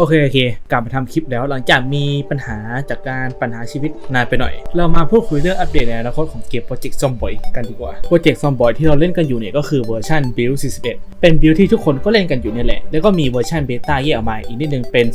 โอเคโอเค กลับมาทำคลิปแล้วหลังจากมีปัญหาจากการปัญหาชีวิตนานไปหน่อย เรามาพูดคุยเรื่องอัปเดตในอนาคตของเกม Project Zomboid กันดีกว่า Project Zomboid ที่เราเล่นกันอยู่เนี่ยก็คือเวอร์ชัน Build 41 เป็น Build ที่ทุกคนก็เล่นกันอยู่เนี่ยแหละ แล้วก็มีเวอร์ชันเบต้าแยกออกมาอีกนิดนึงเป็น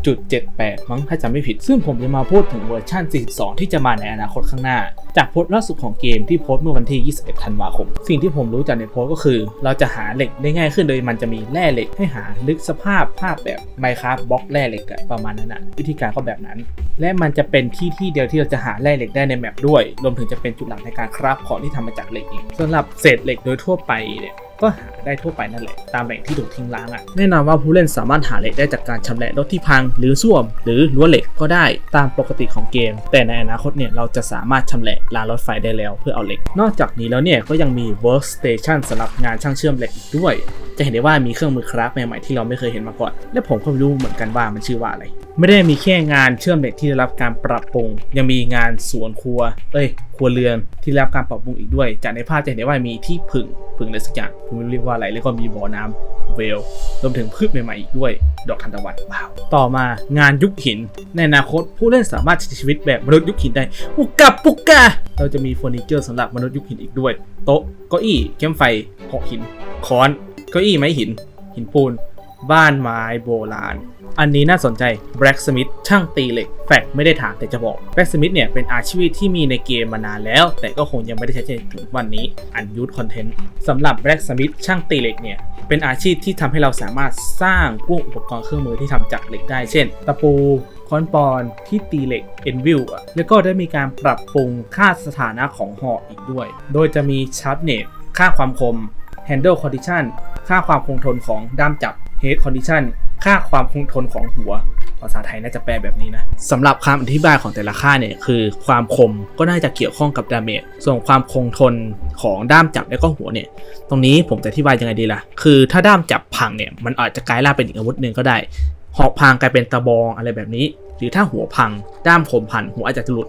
41.78 มั้งถ้าจำไม่ผิด ซึ่งผมจะมาพูดถึงเวอร์ชัน42 ที่จะมาในอนาคตข้างหน้า จากโพสต์ล่าสุดของเกมที่โพสต์เมื่อวันที่ 21 ธันวาคม สิ่งที่ผมรู้จากในโพสต์ก็คือ เราจะหาเหล็กได้ง่ายขึ้นโดยมันจะมีแร่เหล็กให้หาลึกสภาพภาพแบบไมคราฟบล็อกแร่เหล็กประมาณนั้นอะวิธีการก็แบบนั้น และมันจะเป็นที่ที่เดียวที่เราจะหาแร่เหล็กได้ในแมปด้วย รวมถึงจะเป็นจุดหลักในการคราฟของที่ทำมาจากเหล็กเองสำหรับเศษเหล็กโดยทั่วไปเนี่ย ก็หาได้ทั่วไปนั่นแหละ ตามแหล่งที่ถูกทิ้งร้างอะ่ะแน่นอนว่าผู้เล่นสามารถหาเหล็กได้จากการชำแหละรถที่พัง หรือส้วม หรือรั้วเหล็กก็ได้ตามปกติของเกม แต่ในอนาคตเนี่ยเราจะสามารถชำแหละรางรถไฟได้แล้วเพื่อเอาเหล็ก นอกจากนี้แล้วเนี่ยก็ยังมี workstation สำหรับงานช่างเชื่อมเหล็กอีกด้วย จะเห็นได้ว่ามีเครื่องมือคราฟใหม่ๆที่เราไม่เคยเห็นมาก่อน และผมก็ไม่รู้เหมือนกันว่ามันชื่อว่าอะไร ไม่ได้มีแค่งานเชื่อมเหล็กที่ได้รับการปรับปรุง ยังมีงานสวนครัว เอ้ย ครัวเรือนที่ได้รับการปรับปรุงอีกด้วย จากในภาพจะเห็นได้ว่ามีที่ผึ่งผึ่งอะไรสักอย่างผมไม่รู้เรียกว่าอะไรแล้วก็มีบ่อน้ำเวลรวมถึงพืชใหม่ๆอีกด้วย ดอกทานตะวันว้าวต่อมางานยุคหิน ในอนาคตผู้เล่นสามารถใช้ชีวิตแบบมนุษย์ยุคหินได้ปุกกาปุกกาเราจะมีเฟอร์นิเจอร์สำหรับมนุษย์ยุคหินอีกด้วย โต๊ะเก้าอี้เข้มไฟหอกหินค้อนเก้าอี้ไม้หิน หินปูน บ้านไม้โบราณ อันนี้น่าสนใจ Blacksmith ช่างตีเหล็ก แฟกไม่ได้ถามแต่จะบอก Blacksmith เนี่ยเป็นอาชีพที่มีในเกมมานานแล้ว แต่ก็คงยังไม่ได้ใช้จนถึงวันนี้ อันยูทคอนเทนต์สำหรับ Blacksmith ช่างตีเหล็กเนี่ย เป็นอาชีพที่ทำให้เราสามารถสร้างพวกอุปกรณ์เครื่องมือที่ทำจากเหล็กได้ เช่น ตะปูค้อนปอนที่ตีเหล็ก e n v i l อะแล้วก็ได้มีการปรับปรุงค่าสถานะของหอกอีกด้วย โดยจะมี sharpness ค่าความคม handle condition ค่าความคงทนของด้ามจับ head condition ค่าความคงทนของหัวภาษาไทยน่าจะแปลแบบนี้นะสำหรับคำอธิบายของแต่ละค่าเนี่ยคือความคมก็น่าจะเกี่ยวข้องกับดาเมจส่วนความคงทนของด้ามจับและก็หัวเนี่ย ตรงนี้ผมจะอธิบายยังไงดีล่ะ คือถ้าด้ามจับพังเนี่ยมันอาจจะกลายร่างเป็นอีกอาวุธหนึ่งก็ได้ หอกพังกลายเป็นตะบองอะไรแบบนี้ หรือถ้าหัวพัง ด้ามคมพันหัวอาจจะหลุด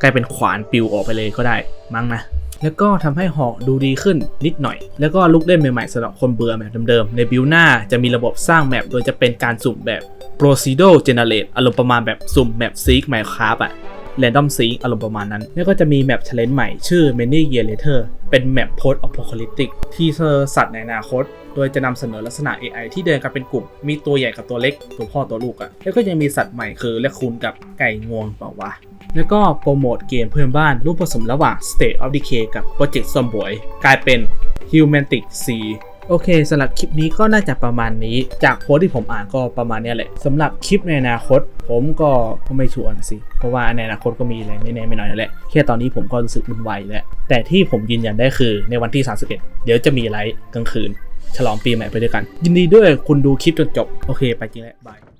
กลายเป็นขวานปลิวออกไปเลยก็ได้มั้งนะ แล้วก็ทำให้หอกดูดีขึ้นนิดหน่อย แล้วก็ลุกเล่นใหม่ๆสำหรับคนเบื่อแบบเดิมๆ ในบิลหน้าจะมีระบบสร้างแมปโดยจะเป็นการสุ่มแบบ procedural generate อารมณ์ประมาณแบบสุ่มแมปซีกไมค์คราฟอะ random seek อารมณ์ประมาณนั้น แล้วก็จะมีแมป challenge ใหม่ชื่อ many year later เป็นแมป post apocalyptic ที่เธอสัตว์ในอนาคต โดยจะนำเสนอลักษณะ AI ที่เดินกันเป็นกลุ่ม มีตัวใหญ่กับตัวเล็ก ตัวพ่อตัวลูกอะแล้วก็ยังมีสัตว์ใหม่คือและคูนกับไก่งวงเปล่าวะแล้วก็โปรโมทเกมเพื่อนบ้านรูปผสมระหว่าง State of Decay กับ Project Zomboid กลายเป็น Humantic C โอเคสำหรับคลิปนี้ก็น่าจะประมาณนี้ จากโพสที่ผมอ่านก็ประมาณนี้แหละสำหรับคลิปในอนาคต ผมก็ไม่ชัวร์นะสิ เพราะว่าในอนาคตก็มีอะไรแน่ไม่น้อยนั่นแหละแค่ตอนนี้ผมก็รู้สึกวุ่นวายแล้วแต่ที่ผมยืนยันได้คือในวันที่ 31 เดี๋ยวจะมีไลฟ์กลางคืน ฉลองปีใหม่ไปด้วยกัน ยินดีด้วยคุณดูคลิปจนจบ โอเค ไปจริงแล้วบาย